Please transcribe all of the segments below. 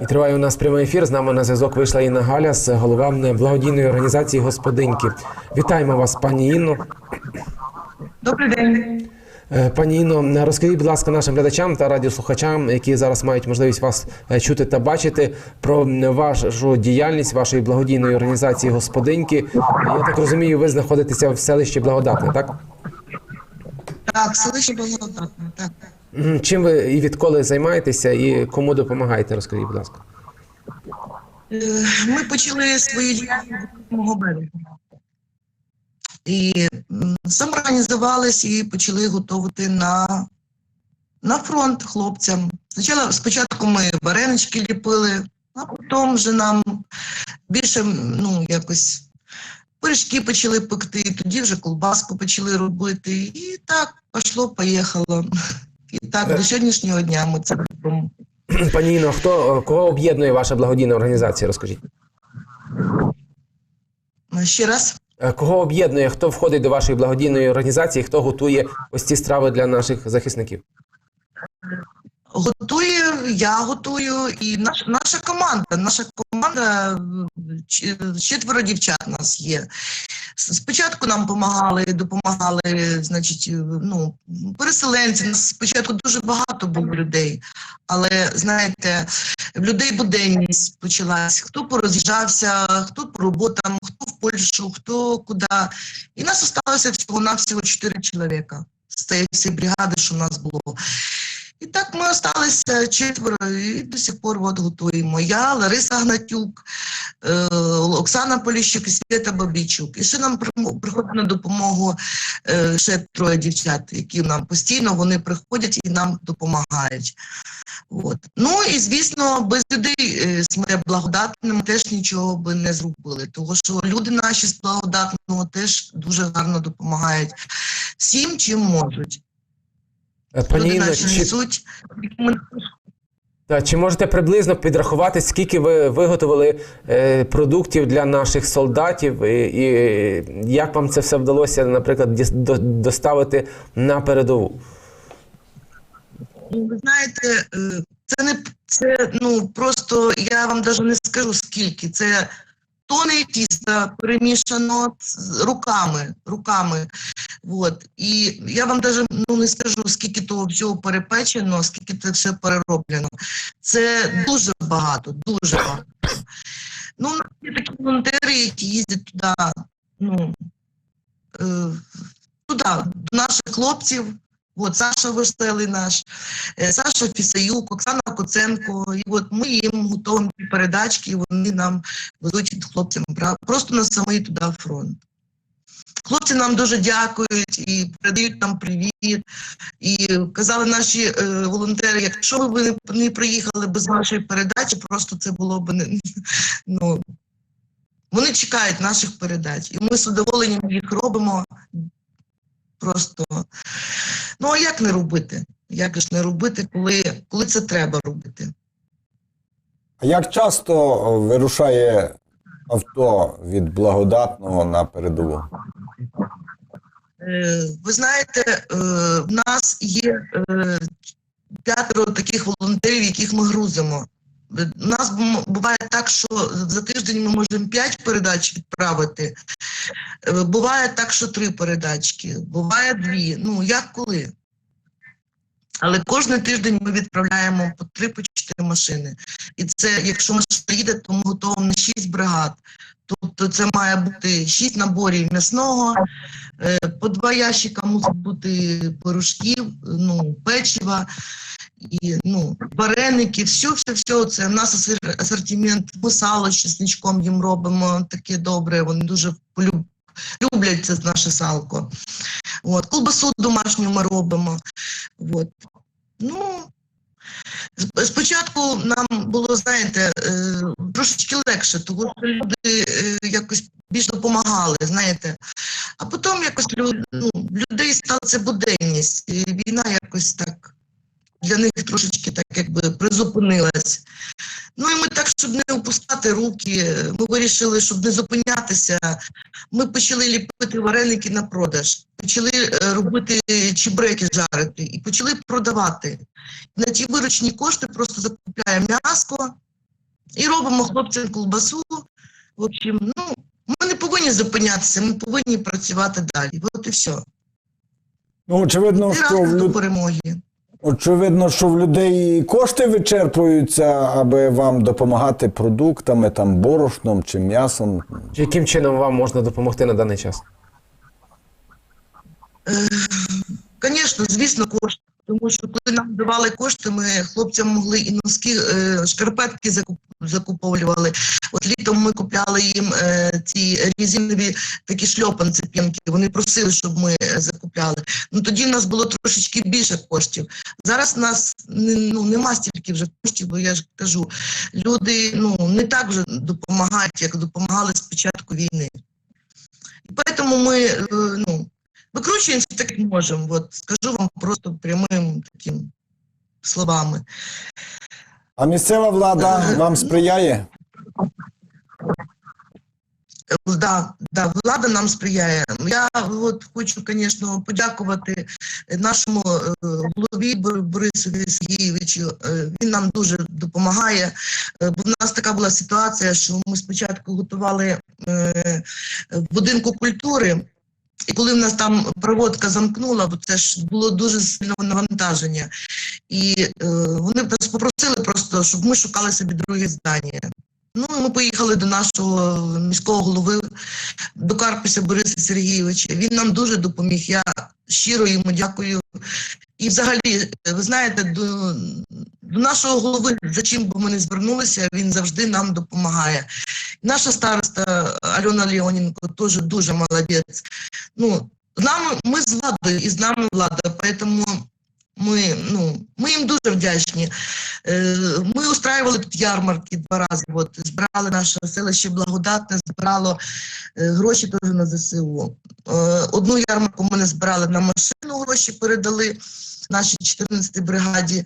І триває у нас прямий ефір. З нами на зв'язок вийшла Інна Галяс, голова благодійної організації Господинки. Вітаємо вас, пані Інно. Добрий день. Е, Пані Інно, розкажіть, будь ласка, нашим глядачам та радіослухачам, які зараз мають можливість вас е, чути та бачити, про вашу діяльність вашої благодійної організації Господинки. Я так розумію, ви знаходитеся в селищі Благодатне, так? Так, селище Благодатне, так. Чим ви і відколи займаєтеся, і кому допомагаєте? Розкажіть, будь ласка. Ми почали свою діяльність 8 березня. І м, самоорганізувались і почали готувати на, на фронт хлопцям. Спочатку, спочатку ми варенички ліпили, а потім вже нам більше ну, якось пиріжки почали пекти, тоді вже колбаску почали робити. І так пішло, поїхало. І так до сьогоднішнього дня ми це робимо. Пані Іно, хто кого об'єднує ваша благодійна організація? Розкажіть. Ще раз. Е, Кого об'єднує, хто входить до вашої благодійної організації, хто готує ось ці страви для наших захисників? Готую, я готую, і наш, наша команда. Наша команда четверо дівчат нас є. Спочатку нам допомагали, допомагали, значить, ну, переселенці. Нас спочатку дуже багато було людей, але знаєте, в людей буденність почалась. Хто пороз'їжджався, хто по роботам, хто в Польщу, хто куди. І нас залишилося всього навсього чотири чоловіка з цієї бригади, що в нас було. І так ми залишилися четверо і до сих пор от готуємо. Я, Лариса Гнатюк, е, Оксана Поліщук і Свята Бабійчук. І ще нам приходить на допомогу е, ще троє дівчат, які нам постійно вони приходять і нам допомагають. От. Ну і звісно, без людей е, з моє благодатним теж нічого би не зробили, тому що люди наші з благодатного теж дуже гарно допомагають всім, чим можуть. Е, Пані наші чи, несуть. Та, чи можете приблизно підрахувати, скільки ви виготовили е, продуктів для наших солдатів, і, і як вам це все вдалося, наприклад, до- доставити на передову? Ну, Ви знаєте, е, це не це ну просто я вам навіть не скажу скільки. Це тони тіста перемішано руками. руками. От. І я вам навіть ну, не скажу, скільки того всього перепечено, скільки це все перероблено. Це дуже багато, дуже багато. Ну, є такі волонтери, які їздять туди, ну, е, туди, до наших хлопців. От Саша Веселий наш, е, Саша Фісаюк, Оксана Коценко. І от ми їм готуємо передачки, і вони нам везуть хлопцям просто на самий туди фронт. Хлопці нам дуже дякують і передають нам привіт. І казали наші е, волонтери, якщо ви не, приїхали без нашої передачі, просто це було б не ну. Вони чекають наших передач, і ми з задоволенням їх робимо. Просто ну а як не робити? Як ж не робити, коли, коли це треба робити? А Як часто вирушає авто від благодатного на передову? Е, Ви знаєте, е, в нас є е, п'ятеро таких волонтерів, яких ми грузимо. У нас буває так, що за тиждень ми можемо п'ять передач відправити. Е, Буває так, що три передачки, буває дві. Ну як коли? Але кожен тиждень ми відправляємо по три по чотири машини. І це, якщо машина їде, то ми готуємо на шість бригад. Тобто це має бути шість наборів м'ясного, Е, По два ящика мусить бути порошків, ну, печива, і, ну, вареники, все, все, все. Це в нас асортимент. Сало з чесничком їм робимо таке добре. Вони дуже люблять це наше салко. От, колбасу домашню ми робимо. От. Ну, спочатку нам було, знаєте, е, трошечки легше, тому що люди е, якось більш допомагали, знаєте. А потім якось лю- ну, людей стала це буденність. Війна якось так для них трошечки так якби призупинилась. Ну і ми так, щоб не опускати руки, ми вирішили, щоб не зупинятися. Ми почали ліпити вареники на продаж, почали е, робити чебреки жарити і почали продавати. На ті виручні кошти просто закупляємо м'яско, І робимо хлопцям колбасу. В общем, ну, ми не повинні зупинятися, ми повинні працювати далі. От і все. Ну, очевидно, що до перемоги. Очевидно, що в людей і кошти вичерпуються, аби вам допомагати продуктами, там борошном чи м'ясом. Яким чином вам можна допомогти на даний час? Звісно, звісно, кошти. Тому що коли нам давали кошти, ми хлопцям могли і носки, е, шкарпетки закуп, закуповували. От літом ми купляли їм е, ці резинові такі шльопанці п'янки. Вони просили, щоб ми е, закупляли. Ну тоді в нас було трошечки більше коштів. Зараз в нас ну, нема стільки вже коштів, бо я ж кажу, люди ну, не так вже допомагають, як допомагали з початку війни. І тому ми ну, викручуємося так, як можемо. От скажу вам просто прямим таким словами. А місцева влада вам сприяє? Да, да, влада нам сприяє. Я от хочу, звісно, подякувати нашому е, голові Бор- Борисові Сергійовичу. Е, Він нам дуже допомагає. Е, Бо в нас така була ситуація, що ми спочатку готували в будинку культури. І коли в нас там проводка замкнула, бо це ж було дуже сильне навантаження, і е, вони нас попросили просто, щоб ми шукали собі друге здання. Ну, ми поїхали до нашого міського голови, до Карпуса Бориса Сергійовича. Він нам дуже допоміг. Я щиро йому дякую. І взагалі, ви знаєте, до, до нашого голови, за чим би ми не звернулися, він завжди нам допомагає. Наша староста Альона Леоненко теж дуже молодець. Ну, з нами, ми з владою і з нами влада, тому ми, ну, ми їм дуже вдячні. Е, Ми устраювали тут ярмарки два рази. От, збирали наше селище Благодатне, збирало е, гроші теж на ЗСУ. Е, Одну ярмарку ми не збирали на машину, гроші передали нашій 14-й бригаді.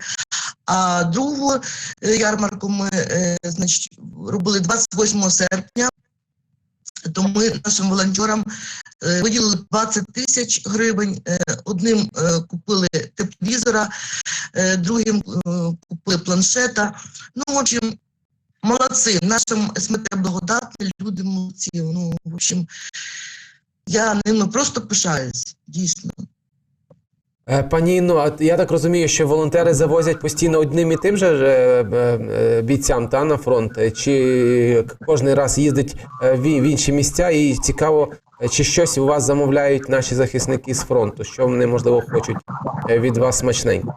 А другу е, ярмарку ми е, значить, робили 28 серпня. То ми нашим волонтерам е, виділили 20 тисяч гривень. Одним купили тепловізора, другим купили планшета. Ну, общем, молодці. Нашим СМТ благодатні люди молодці. Ну, в общем, я ними просто пишаюсь, дійсно. Е, Пані Інно, а я так розумію, що волонтери завозять постійно одним і тим же е, е, бійцям та на фронт, чи кожен раз їздить в інші місця, і цікаво, чи щось у вас замовляють наші захисники з фронту, що вони можливо хочуть від вас смачненько.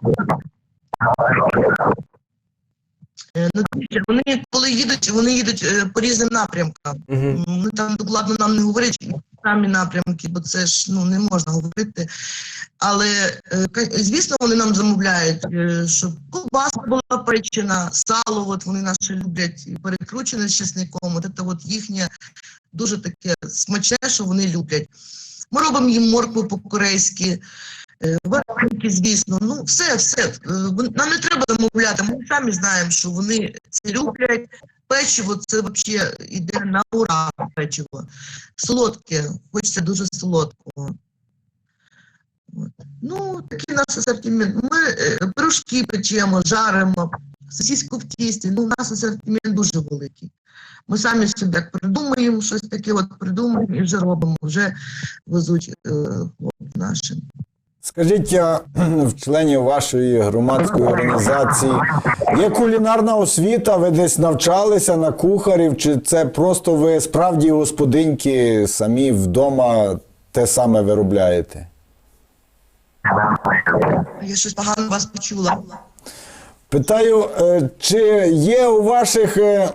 Ну, вони коли їдуть, вони їдуть по різним напрямкам. Угу. Вони там докладно нам не говорять самі напрямки, бо це ж ну не можна говорити. Але е, звісно, вони нам замовляють, е, щоб ковбаска була печена, сало. От вони наші люблять перекручене з чесником. От це от їхнє дуже таке смачне, що вони люблять. Ми робимо їм моркву по-корейськи. е, Вареники, звісно, ну все, все. Нам не треба замовляти. Ми самі знаємо, що вони це люблять. Печиво це взагалі йде на ура печиво. Солодке, хочеться дуже солодкого. Ну, такий наш асортимент. Ми е, пирожки печемо, жаримо, сосиску в тісті. Ну, у нас асортимент дуже великий. Ми самі собі придумаємо щось таке, от придумаємо і вже робимо, вже везуть е, наші. Скажіть, в членів вашої громадської організації є кулінарна освіта? Ви десь навчалися на кухарів? Чи це просто ви справді господинки самі вдома те саме виробляєте? Я щось погано вас почула. Питаю, е, чи є у ваших е,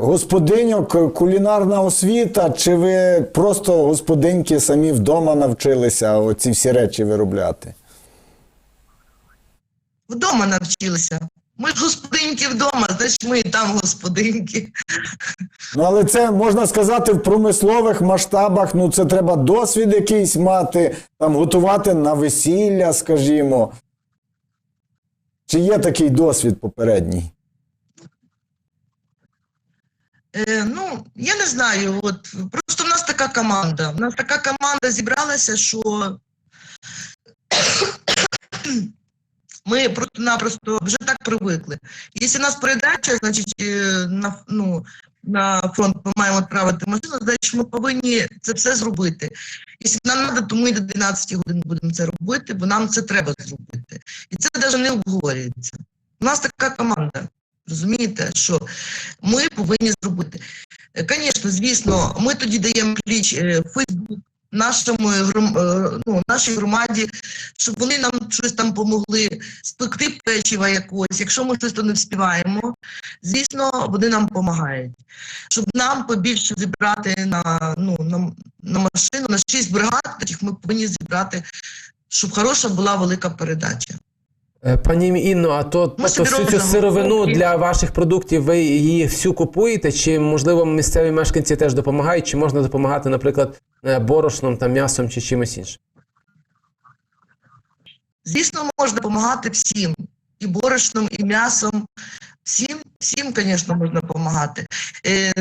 господиньок кулінарна освіта, чи ви просто господинки самі вдома навчилися оці всі речі виробляти? Вдома навчилися. Ми ж господинки вдома, значить ми і там господинки. Ну, але це можна сказати в промислових масштабах. Ну, це треба досвід якийсь мати, там готувати на весілля, скажімо. Чи є такий досвід попередній? Е, ну, я не знаю, от просто в нас така команда. В нас така команда зібралася, що Ми просто-напросто вже так привикли. Якщо нас передача, значить е, на, ну, на фронт ми маємо відправити машину, значить ми повинні це все зробити. Якщо нам треба, то ми до 12 годин будемо це робити, бо нам це треба зробити. І це навіть не обговорюється. У нас така команда. Розумієте, що ми повинні зробити. Звісно, звісно, ми тоді даємо кліч е, Фейсбук нашому е, ну, нашій громаді, щоб вони нам щось там помогли спекти печива якогось. Якщо ми щось то не вспіваємо, звісно, вони нам допомагають. Щоб нам побільше зібрати на, ну, на, на машину, на шість бригад, таких ми повинні зібрати, щоб хороша була велика передача. Е, Пані Інно, а то Ми тобто всю цю сировину для ваших продуктів ви її всю купуєте? Чи можливо місцеві мешканці теж допомагають? Чи можна допомагати, наприклад, е, борошном та м'ясом чи чимось іншим? Звісно, можна допомагати всім. І борошном, і м'ясом. Всім, всім, звісно, можна допомагати. Е,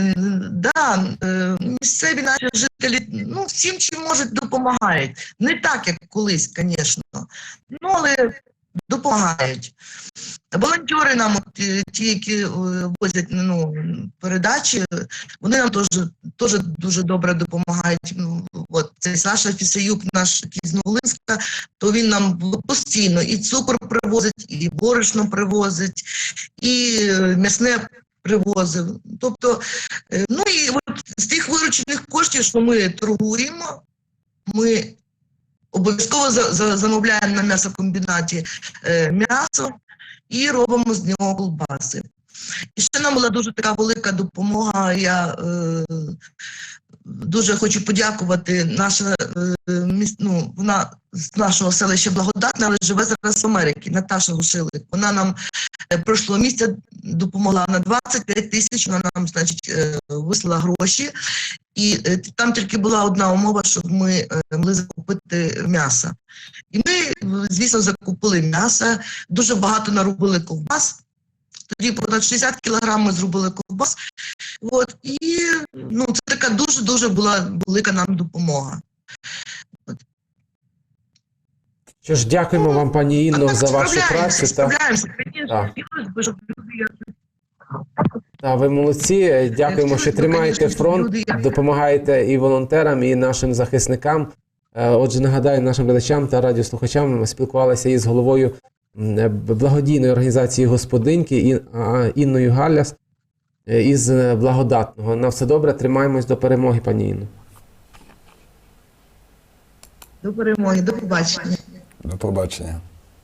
да, е, місцеві наші жителі, ну, всім чим можуть, допомагають. Не так, як колись, звісно. Ну, але допомагають. Волонтери нам, е, ті, які е, возять ну, передачі, вони нам теж, теж дуже добре допомагають. Ну, От, цей Саша Фісеюк, наш з Новолинська, то він нам постійно і цукор привозить, і борошно привозить, і е, м'ясне привозив. Тобто, ну і от з тих виручених коштів, що ми торгуємо, ми обов'язково за, за, замовляємо на м'ясокомбінаті е, м'ясо і робимо з нього колбаси. І ще нам була дуже така велика допомога. Я е, дуже хочу подякувати. Наша е, ну, вона з нашого селища Благодатна, але живе зараз в Америці. Наташа Гушилик. Вона нам е, прошлого місяця допомогла на 25 тисяч. Вона нам, значить, е, вислала гроші. І е, там тільки була одна умова, щоб ми е, могли закупити м'ясо. І ми, звісно, закупили м'ясо, дуже багато наробили ковбас. Тоді понад 60 кілограм ми зробили ковбас. От, і ну, це така дуже-дуже була велика нам допомога. Що ж, дякуємо вам, пані Інно, за вашу працю. Справляємося. Звісно, хотілося б, щоб люди та ви молодці. Дякуємо, що тримаєте фронт, допомагаєте і волонтерам, і нашим захисникам. Е, Отже, нагадаю нашим глядачам та радіослухачам, ми спілкувалися із головою е, благодійної організації господинки Інною Галляс е, із е, благодатного. На все добре, тримаємось до перемоги, пані Інно. До перемоги, до побачення. До побачення.